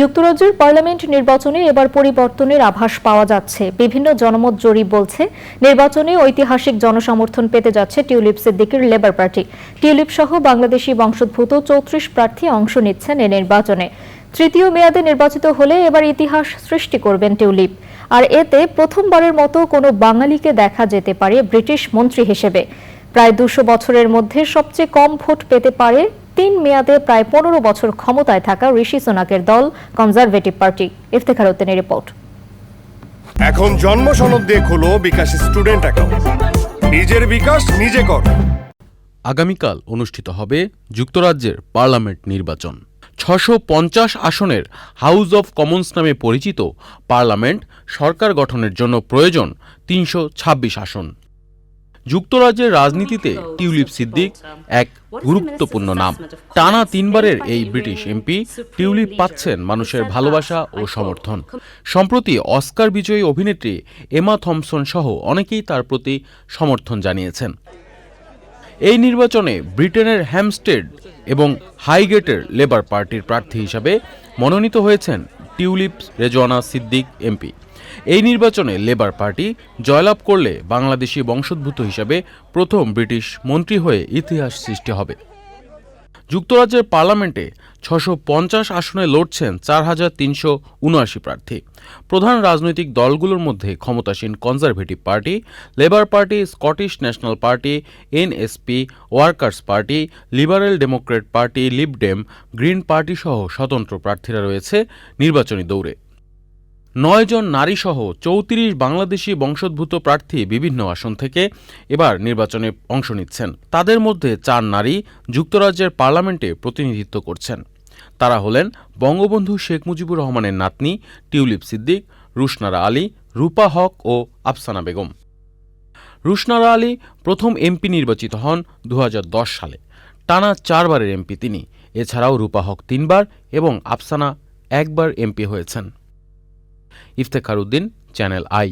যুক্তরাজ্যের পার্লামেন্ট নির্বাচনে এবার পরিবর্তনের আভাস পাওয়া যাচ্ছে। বিভিন্ন জনমত জরিপ বলছে, নির্বাচনে ঐতিহাসিক জনসমর্থন পেতে যাচ্ছে টিউলিপ সিদ্দিকির লেবার পার্টি। টিউলিপ সহ বাংলাদেশি বংশোদ্ভূত চৌত্রিশ প্রার্থী অংশ নিচ্ছেন এ নির্বাচনে। তৃতীয় মেয়াদে নির্বাচিত হলে এবার ইতিহাস সৃষ্টি করবেন টিউলিপ। আর এতে প্রথমবারের মতো কোনো বাঙালিকে দেখা যেতে পারে ব্রিটিশ মন্ত্রী হিসেবে। প্রায় দুশো বছরের মধ্যে সবচেয়ে কম ভোট পেতে পারে তিন মেয়াদে প্রায় পনেরো বছর ক্ষমতায় থাকা ঋষি সোনাকের দল কনজারভেটিভ পার্টি। ইফতেখার উদ্দিনের রিপোর্ট। এখন জন্ম সনদ দিয়ে খোলো বিকাশ স্টুডেন্ট অ্যাকাউন্ট। নিজের বিকাশ নিজে কর। আগামীকাল অনুষ্ঠিত হবে যুক্তরাজ্যের পার্লামেন্ট নির্বাচন। ছশো পঞ্চাশ আসনের হাউস অব কমন্স নামে পরিচিত পার্লামেন্ট সরকার গঠনের জন্য প্রয়োজন তিনশো ছাব্বিশ আসন। যুক্তরাজ্যের রাজনীতিতে টিউলিপ সিদ্দিক এক গুরুত্বপূর্ণ নাম। টানা তিনবারের এই ব্রিটিশ এমপি টিউলিপ পাচ্ছেন মানুষের ভালোবাসা ও সমর্থন। সম্প্রতি অস্কার বিজয়ী অভিনেত্রী এমা থমসন সহ অনেকেই তার প্রতি সমর্থন জানিয়েছেন। এই নির্বাচনে ব্রিটেনের হ্যামস্টেড এবং হাইগেটের লেবার পার্টির প্রার্থী হিসাবে মনোনীত হয়েছেন টিউলিপ রেজওয়ানা সিদ্দিক এমপি। এই নির্বাচনে লেবার পার্টি জয়লাভ করলে বাংলাদেশি বংশোদ্ভূত হিসাবে প্রথম ব্রিটিশ মন্ত্রী হয়ে ইতিহাস সৃষ্টি হবে। যুক্তরাজ্যের পার্লামেন্টে ছশো পঞ্চাশ আসনে লড়ছেন চার হাজার তিনশো উনআশি প্রার্থী। প্রধান রাজনৈতিক দলগুলোর মধ্যে ক্ষমতাসীন Conservative party, Labour party, Scottish National party, NSP, Workers party, Liberal Democrat party Lib Dem Green party সহ স্বতন্ত্র প্রার্থীরা রয়েছে নির্বাচনী দৌড়ে। নয় জন নারীসহ চৌত্রিশ বাংলাদেশি বংশোদ্ভূত প্রার্থী বিভিন্ন আসন থেকে এবার নির্বাচনে অংশ নিচ্ছেন। তাদের মধ্যে চার নারী যুক্তরাজ্যের পার্লামেন্টে প্রতিনিধিত্ব করছেন। তারা হলেন বঙ্গবন্ধু শেখ মুজিবুর রহমানের নাতনি টিউলিপ সিদ্দিক, রুশনারা আলী, রূপা হক ও আফসানা বেগম। রুশনারা আলী প্রথম এমপি নির্বাচিত হন দু হাজার দশ সালে। টানা চারবারের এমপি তিনি। এছাড়াও রূপা হক তিনবার এবং আফসানা একবার এমপি হয়েছেন। Iftekhar Uddin channel I.